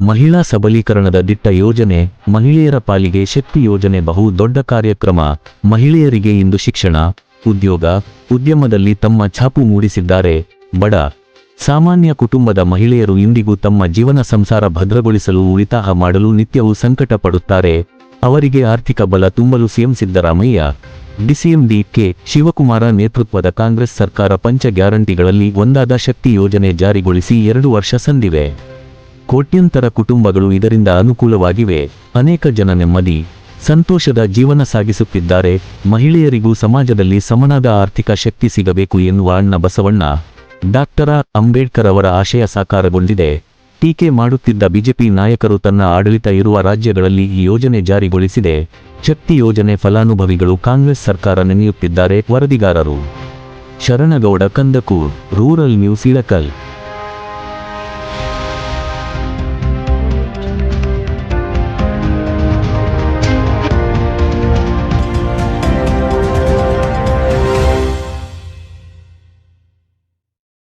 ಮಹಿಳಾ ಸಬಲೀಕರಣದ ದಿಟ್ಟ ಯೋಜನೆ, ಮಹಿಳೆಯರ ಪಾಲಿಗೆ ಶಕ್ತಿ ಯೋಜನೆ ಬಹು ದೊಡ್ಡ ಕಾರ್ಯಕ್ರಮ, ಮಹಿಳೆಯರಿಗೆ ಇಂದು ಶಿಕ್ಷಣ, ಉದ್ಯೋಗ, ಉದ್ಯಮದಲ್ಲಿ ತಮ್ಮ ಛಾಪು ಮೂಡಿಸಿದ್ದಾರೆ. ಬಡ, ಸಾಮಾನ್ಯ ಕುಟುಂಬದ ಮಹಿಳೆಯರು ಇಂದಿಗೂ ತಮ್ಮ ಜೀವನ ಸಂಸಾರ ಭದ್ರಗೊಳಿಸಲು ಉಳಿತಾಯ ಮಾಡಲು ನಿತ್ಯವೂ ಸಂಕಟ ಪಡುತ್ತಾರೆ ಅವರಿಗೆ ಆರ್ಥಿಕ ಬಲ ತುಂಬಲು CM Siddaramaiah DCM D K Shivakumar ನೇತೃತ್ವದ ಕಾಂಗ್ರೆಸ್ ಸರ್ಕಾರ ಪಂಚ ಗ್ಯಾರಂಟಿಗಳಲ್ಲಿ ಒಂದಾದ ಶಕ್ತಿ ಯೋಜನೆ ಜಾರಿಗೊಳಿಸಿ ಎರಡು ವರ್ಷ ಸಂದಿವೆ. ಕೋಟ್ಯಂತರ ಕುಟುಂಬಗಳು ಇದರಿಂದ ಅನುಕೂಲವಾಗಿವೆ. ಅನೇಕ ಜನ ನೆಮ್ಮದಿ, ಸಂತೋಷದ ಜೀವನ ಸಾಗಿಸುತ್ತಿದ್ದಾರೆ. ಮಹಿಳೆಯರಿಗೂ ಸಮಾಜದಲ್ಲಿ ಸಮನಾದ ಆರ್ಥಿಕ ಶಕ್ತಿ ಸಿಗಬೇಕು ಎನ್ನುವ ಅಣ್ಣ ಬಸವಣ್ಣ, ಡಾಕ್ಟರ್ ಅಂಬೇಡ್ಕರ್ ಅವರ ಆಶಯ ಸಾಕಾರಗೊಂಡಿದೆ. ಟೀಕೆ ಮಾಡುತ್ತಿದ್ದ ಬಿಜೆಪಿ ನಾಯಕರು ತನ್ನ ಆಡಳಿತ ಇರುವ ರಾಜ್ಯಗಳಲ್ಲಿ ಈ ಯೋಜನೆ ಜಾರಿಗೊಳಿಸಿದೆ. ಶಕ್ತಿ ಯೋಜನೆ ಫಲಾನುಭವಿಗಳು ಕಾಂಗ್ರೆಸ್ ಸರ್ಕಾರ ನೆನೆಯುತ್ತಿದ್ದಾರೆ, ವರದಿಗಾರರು. Sharanagouda Kandakur, rural news Ilkal.